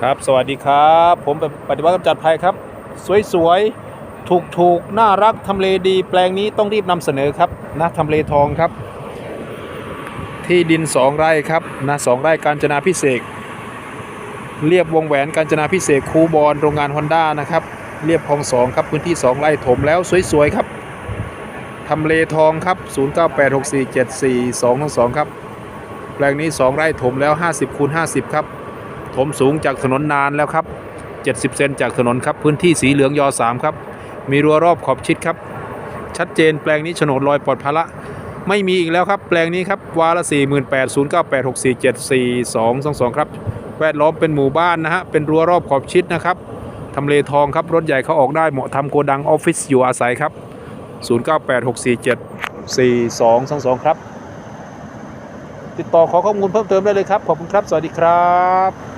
ครับ สวัสดีครับ ผมปฏิวัติกำจัดภัยครับ สวยๆ ถูกๆ น่ารักทำเลดีแปลงนี้ต้องรีบนำเสนอครับนะทำเลทองครับ ที่ดิน 2 ไร่ครับนะสองไร่การจนาพิเศษเรียบวงแหวนการจนาพิเศษคูบอลโรงงานฮอนด้านะครับเรียบคลองสองครับพื้นที่ 2 ไร่ถมแล้วสวยๆ ครับทำเลทองครับ 0986474222 ครับ แปลงนี้ 2 ไร่ถมแล้ว 50คูณ50 ครับ ถมสูงจากถนนนานแล้วครับ 70 เซนจากถนนครับ พื้นที่สีเหลืองยอ 3 ครับ มีรั้วรอบขอบชิดครับ ชัดเจนแปลงนี้โฉนดลอยปลอดภาระไม่มีอีกแล้วครับ แปลงนี้ครับ วาละ 4 8 0 0 9 8 6 4 7 4 2 2 2 ครับ แวดล้อมเป็นหมู่บ้านนะฮะ เป็นรั้วรอบขอบชิดนะครับทำเลทองครับ รถใหญ่เขาออกได้เหมาะทำโกดังออฟฟิศอยู่อาศัยครับ 0 9 8 6 4 7 4 2 2 2 ครับ ติดต่อขอข้อมูลเพิ่มเติมได้เลยครับ ขอบคุณครับ สวัสดีครับ